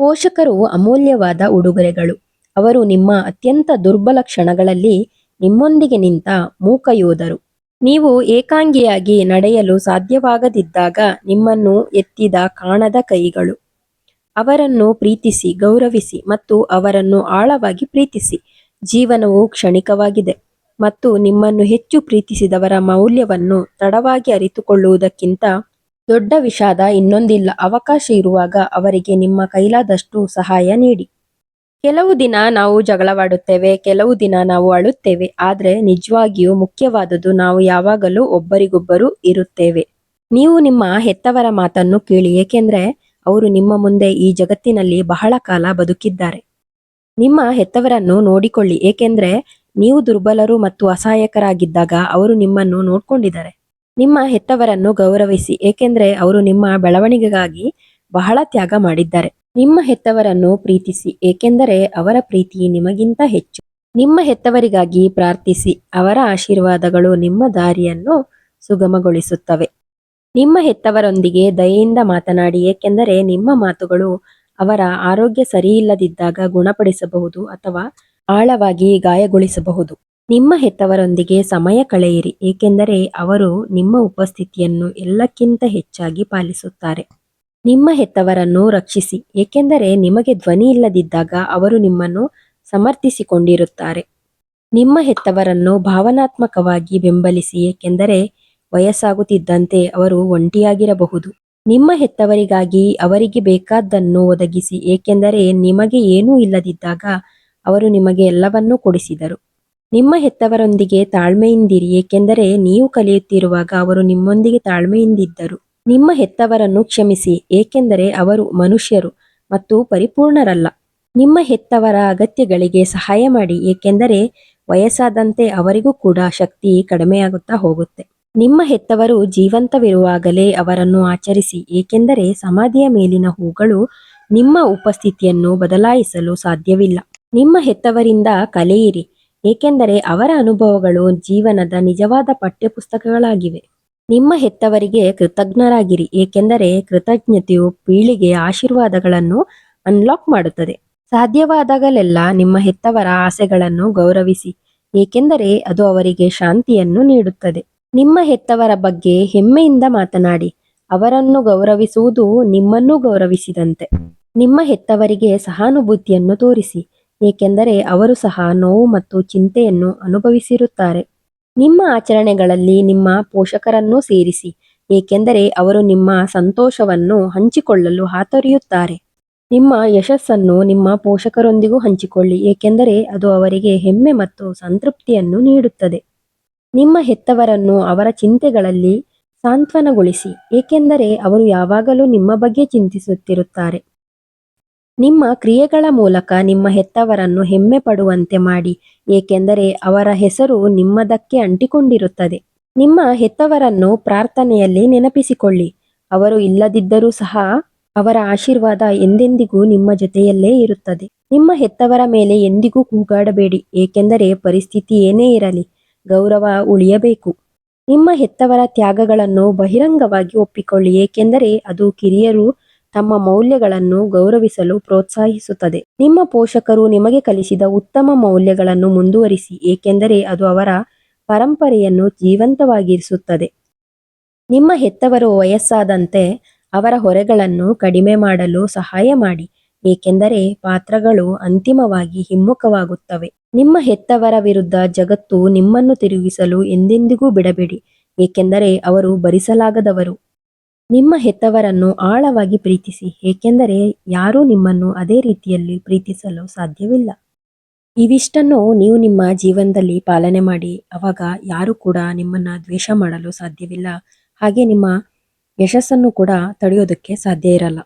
ಪೋಷಕರು ಅಮೂಲ್ಯವಾದ ಉಡುಗೊರೆಗಳು. ಅವರು ನಿಮ್ಮ ಅತ್ಯಂತ ದುರ್ಬಲ ಕ್ಷಣಗಳಲ್ಲಿ ನಿಮ್ಮೊಂದಿಗೆ ನಿಂತ ಮೂಕ ಯೋಧರು. ನೀವು ಏಕಾಂಗಿಯಾಗಿ ನಡೆಯಲು ಸಾಧ್ಯವಾಗದಿದ್ದಾಗ ನಿಮ್ಮನ್ನು ಎತ್ತಿದ ಕಾಣದ ಕೈಗಳು. ಅವರನ್ನು ಪ್ರೀತಿಸಿ, ಗೌರವಿಸಿ ಮತ್ತು ಅವರನ್ನು ಆಳವಾಗಿ ಪ್ರೀತಿಸಿ. ಜೀವನವು ಕ್ಷಣಿಕವಾಗಿದೆ ಮತ್ತು ನಿಮ್ಮನ್ನು ಹೆಚ್ಚು ಪ್ರೀತಿಸಿದವರ ಮೌಲ್ಯವನ್ನು ತಡವಾಗಿ ಅರಿತುಕೊಳ್ಳುವುದಕ್ಕಿಂತ ದೊಡ್ಡ ವಿಷಾದ ಇನ್ನೊಂದಿಲ್ಲ. ಅವಕಾಶ ಇರುವಾಗ ಅವರಿಗೆ ನಿಮ್ಮ ಕೈಲಾದಷ್ಟು ಸಹಾಯ ನೀಡಿ. ಕೆಲವು ದಿನ ನಾವು ಜಗಳವಾಡುತ್ತೇವೆ, ಕೆಲವು ದಿನ ನಾವು ಅಳುತ್ತೇವೆ. ಆದರೆ ನಿಜವಾಗಿಯೂ ಮುಖ್ಯವಾದುದು ನಾವು ಯಾವಾಗಲೂ ಒಬ್ಬರಿಗೊಬ್ಬರು ಇರುತ್ತೇವೆ. ನೀವು ನಿಮ್ಮ ಹೆತ್ತವರ ಮಾತನ್ನು ಕೇಳಿ, ಏಕೆಂದರೆ ಅವರು ನಿಮ್ಮ ಮುಂದೆ ಈ ಜಗತ್ತಿನಲ್ಲಿ ಬಹಳ ಕಾಲ ಬದುಕಿದ್ದಾರೆ. ನಿಮ್ಮ ಹೆತ್ತವರನ್ನು ನೋಡಿಕೊಳ್ಳಿ, ಏಕೆಂದರೆ ನೀವು ದುರ್ಬಲರು ಮತ್ತು ಅಸಹಾಯಕರಾಗಿದ್ದಾಗ ಅವರು ನಿಮ್ಮನ್ನು ನೋಡ್ಕೊಂಡಿದ್ದಾರೆ. ನಿಮ್ಮ ಹೆತ್ತವರನ್ನು ಗೌರವಿಸಿ, ಏಕೆಂದರೆ ಅವರು ನಿಮ್ಮ ಬೆಳವಣಿಗೆಗಾಗಿ ಬಹಳ ತ್ಯಾಗ ಮಾಡಿದ್ದಾರೆ. ನಿಮ್ಮ ಹೆತ್ತವರನ್ನು ಪ್ರೀತಿಸಿ, ಏಕೆಂದರೆ ಅವರ ಪ್ರೀತಿ ನಿಮಗಿಂತ ಹೆಚ್ಚು. ನಿಮ್ಮ ಹೆತ್ತವರಿಗಾಗಿ ಪ್ರಾರ್ಥಿಸಿ, ಅವರ ಆಶೀರ್ವಾದಗಳು ನಿಮ್ಮ ದಾರಿಯನ್ನು ಸುಗಮಗೊಳಿಸುತ್ತವೆ. ನಿಮ್ಮ ಹೆತ್ತವರೊಂದಿಗೆ ದಯೆಯಿಂದ ಮಾತನಾಡಿ, ಏಕೆಂದರೆ ನಿಮ್ಮ ಮಾತುಗಳು ಅವರ ಆರೋಗ್ಯ ಸರಿಯಿಲ್ಲದಿದ್ದಾಗ ಗುಣಪಡಿಸಬಹುದು ಅಥವಾ ಆಳವಾಗಿ ಗಾಯಗೊಳಿಸಬಹುದು. ನಿಮ್ಮ ಹೆತ್ತವರೊಂದಿಗೆ ಸಮಯ ಕಳೆಯಿರಿ, ಏಕೆಂದರೆ ಅವರು ನಿಮ್ಮ ಉಪಸ್ಥಿತಿಯನ್ನು ಎಲ್ಲಕ್ಕಿಂತ ಹೆಚ್ಚಾಗಿ ಪಾಲಿಸುತ್ತಾರೆ. ನಿಮ್ಮ ಹೆತ್ತವರನ್ನು ರಕ್ಷಿಸಿ, ಏಕೆಂದರೆ ನಿಮಗೆ ಧ್ವನಿ ಇಲ್ಲದಿದ್ದಾಗ ಅವರು ನಿಮ್ಮನ್ನು ಸಮರ್ಥಿಸಿಕೊಂಡಿರುತ್ತಾರೆ. ನಿಮ್ಮ ಹೆತ್ತವರನ್ನು ಭಾವನಾತ್ಮಕವಾಗಿ ಬೆಂಬಲಿಸಿ, ಏಕೆಂದರೆ ವಯಸ್ಸಾಗುತ್ತಿದ್ದಂತೆ ಅವರು ಒಂಟಿಯಾಗಿರಬಹುದು. ನಿಮ್ಮ ಹೆತ್ತವರಿಗಾಗಿ ಅವರಿಗೆ ಬೇಕಾದ್ದನ್ನು ಒದಗಿಸಿ, ಏಕೆಂದರೆ ನಿಮಗೆ ಏನೂ ಇಲ್ಲದಿದ್ದಾಗ ಅವರು ನಿಮಗೆ ಎಲ್ಲವನ್ನೂ ಕೊಡಿಸಿದರು. ನಿಮ್ಮ ಹೆತ್ತವರೊಂದಿಗೆ ತಾಳ್ಮೆಯಿಂದಿರಿ, ಏಕೆಂದರೆ ನೀವು ಕಲಿಯುತ್ತಿರುವಾಗ ಅವರು ನಿಮ್ಮೊಂದಿಗೆ ತಾಳ್ಮೆಯಿಂದಿದ್ದರು. ನಿಮ್ಮ ಹೆತ್ತವರನ್ನು ಕ್ಷಮಿಸಿ, ಏಕೆಂದರೆ ಅವರು ಮನುಷ್ಯರು ಮತ್ತು ಪರಿಪೂರ್ಣರಲ್ಲ. ನಿಮ್ಮ ಹೆತ್ತವರ ಅಗತ್ಯಗಳಿಗೆ ಸಹಾಯ ಮಾಡಿ, ಏಕೆಂದರೆ ವಯಸ್ಸಾದಂತೆ ಅವರಿಗೂ ಕೂಡ ಶಕ್ತಿ ಕಡಿಮೆಯಾಗುತ್ತಾ ಹೋಗುತ್ತೆ. ನಿಮ್ಮ ಹೆತ್ತವರು ಜೀವಂತವಿರುವಾಗಲೇ ಅವರನ್ನು ಆಚರಿಸಿ, ಏಕೆಂದರೆ ಸಮಾಧಿಯ ಮೇಲಿನ ಹೂಗಳು ನಿಮ್ಮ ಉಪಸ್ಥಿತಿಯನ್ನು ಬದಲಾಯಿಸಲು ಸಾಧ್ಯವಿಲ್ಲ. ನಿಮ್ಮ ಹೆತ್ತವರಿಂದ ಕಲಿಯಿರಿ ಏಕೆಂದರೆ ಅವರ ಅನುಭವಗಳು ಜೀವನದ ನಿಜವಾದ ಪಠ್ಯಪುಸ್ತಕಗಳಾಗಿವೆ. ನಿಮ್ಮ ಹೆತ್ತವರಿಗೆ ಕೃತಜ್ಞರಾಗಿರಿ, ಏಕೆಂದರೆ ಕೃತಜ್ಞತೆಯು ಪೀಳಿಗೆಯ ಆಶೀರ್ವಾದಗಳನ್ನು ಅನ್ಲಾಕ್ ಮಾಡುತ್ತದೆ. ಸಾಧ್ಯವಾದಾಗಲೆಲ್ಲ ನಿಮ್ಮ ಹೆತ್ತವರ ಆಸೆಗಳನ್ನು ಗೌರವಿಸಿ, ಏಕೆಂದರೆ ಅದು ಅವರಿಗೆ ಶಾಂತಿಯನ್ನು ನೀಡುತ್ತದೆ. ನಿಮ್ಮ ಹೆತ್ತವರ ಬಗ್ಗೆ ಹೆಮ್ಮೆಯಿಂದ ಮಾತನಾಡಿ, ಅವರನ್ನು ಗೌರವಿಸುವುದು ನಿಮ್ಮನ್ನು ಗೌರವಿಸಿದಂತೆ. ನಿಮ್ಮ ಹೆತ್ತವರಿಗೆ ಸಹಾನುಭೂತಿಯನ್ನು ತೋರಿಸಿ ಏಕೆಂದರೆ ಅವರು ಸಹ ನೋವು ಮತ್ತು ಚಿಂತೆಯನ್ನು ಅನುಭವಿಸಿರುತ್ತಾರೆ. ನಿಮ್ಮ ಆಚರಣೆಗಳಲ್ಲಿ ನಿಮ್ಮ ಪೋಷಕರನ್ನೂ ಸೇರಿಸಿ, ಏಕೆಂದರೆ ಅವರು ನಿಮ್ಮ ಸಂತೋಷವನ್ನು ಹಂಚಿಕೊಳ್ಳಲು ಹಾತೊರೆಯುತ್ತಾರೆ. ನಿಮ್ಮ ಯಶಸ್ಸನ್ನು ನಿಮ್ಮ ಪೋಷಕರೊಂದಿಗೂ ಹಂಚಿಕೊಳ್ಳಿ, ಏಕೆಂದರೆ ಅದು ಅವರಿಗೆ ಹೆಮ್ಮೆ ಮತ್ತು ಸಂತೃಪ್ತಿಯನ್ನು ನೀಡುತ್ತದೆ. ನಿಮ್ಮ ಹೆತ್ತವರನ್ನು ಅವರ ಚಿಂತೆಗಳಲ್ಲಿ ಸಾಂತ್ವನಗೊಳಿಸಿ, ಏಕೆಂದರೆ ಅವರು ಯಾವಾಗಲೂ ನಿಮ್ಮ ಬಗ್ಗೆ ಚಿಂತಿಸುತ್ತಿರುತ್ತಾರೆ. ನಿಮ್ಮ ಕ್ರಿಯೆಗಳ ಮೂಲಕ ನಿಮ್ಮ ಹೆತ್ತವರನ್ನು ಹೆಮ್ಮೆ ಪಡುವಂತೆ ಮಾಡಿ, ಏಕೆಂದರೆ ಅವರ ಹೆಸರು ನಿಮ್ಮದಕ್ಕೆ ಅಂಟಿಕೊಂಡಿರುತ್ತದೆ. ನಿಮ್ಮ ಹೆತ್ತವರನ್ನು ಪ್ರಾರ್ಥನೆಯಲ್ಲಿ ನೆನಪಿಸಿಕೊಳ್ಳಿ. ಅವರು ಇಲ್ಲದಿದ್ದರೂ ಸಹ ಅವರ ಆಶೀರ್ವಾದ ಎಂದೆಂದಿಗೂ ನಿಮ್ಮ ಜೊತೆಯಲ್ಲೇ ಇರುತ್ತದೆ. ನಿಮ್ಮ ಹೆತ್ತವರ ಮೇಲೆ ಎಂದಿಗೂ ಕೂಗಾಡಬೇಡಿ, ಏಕೆಂದರೆ ಪರಿಸ್ಥಿತಿ ಏನೇ ಇರಲಿ, ಗೌರವ ಉಳಿಯಬೇಕು. ನಿಮ್ಮ ಹೆತ್ತವರ ತ್ಯಾಗಗಳನ್ನು ಬಹಿರಂಗವಾಗಿ ಒಪ್ಪಿಕೊಳ್ಳಿ, ಏಕೆಂದರೆ ಅದು ಕಿರಿಯರು ತಮ್ಮ ಮೌಲ್ಯಗಳನ್ನು ಗೌರವಿಸಲು ಪ್ರೋತ್ಸಾಹಿಸುತ್ತದೆ. ನಿಮ್ಮ ಪೋಷಕರು ನಿಮಗೆ ಕಲಿಸಿದ ಉತ್ತಮ ಮೌಲ್ಯಗಳನ್ನು ಮುಂದುವರಿಸಿ, ಏಕೆಂದರೆ ಅದು ಅವರ ಪರಂಪರೆಯನ್ನು ಜೀವಂತವಾಗಿರಿಸುತ್ತದೆ. ನಿಮ್ಮ ಹೆತ್ತವರು ವಯಸ್ಸಾದಂತೆ ಅವರ ಹೊರೆಗಳನ್ನು ಕಡಿಮೆ ಮಾಡಲು ಸಹಾಯ ಮಾಡಿ, ಏಕೆಂದರೆ ಪಾತ್ರಗಳು ಅಂತಿಮವಾಗಿ ಹಿಮ್ಮುಖವಾಗುತ್ತವೆ. ನಿಮ್ಮ ಹೆತ್ತವರ ವಿರುದ್ಧ ಜಗತ್ತು ನಿಮ್ಮನ್ನು ತಿರುಗಿಸಲು ಎಂದೆಂದಿಗೂ ಬಿಡಬೇಡಿ, ಏಕೆಂದರೆ ಅವರು ಭರಿಸಲಾಗದವರು. ನಿಮ್ಮ ಹೆತ್ತವರನ್ನು ಆಳವಾಗಿ ಪ್ರೀತಿಸಿ, ಏಕೆಂದರೆ ಯಾರೂ ನಿಮ್ಮನ್ನು ಅದೇ ರೀತಿಯಲ್ಲಿ ಪ್ರೀತಿಸಲು ಸಾಧ್ಯವಿಲ್ಲ. ಇವಿಷ್ಟನ್ನು ನೀವು ನಿಮ್ಮ ಜೀವನದಲ್ಲಿ ಪಾಲನೆ ಮಾಡಿ, ಅವಾಗ ಯಾರು ಕೂಡ ನಿಮ್ಮನ್ನ ದ್ವೇಷ ಮಾಡಲು ಸಾಧ್ಯವಿಲ್ಲ. ಹಾಗೆ ನಿಮ್ಮ ಯಶಸ್ಸನ್ನು ಕೂಡ ತಡೆಯೋದಕ್ಕೆ ಸಾಧ್ಯ ಇರಲ್ಲ.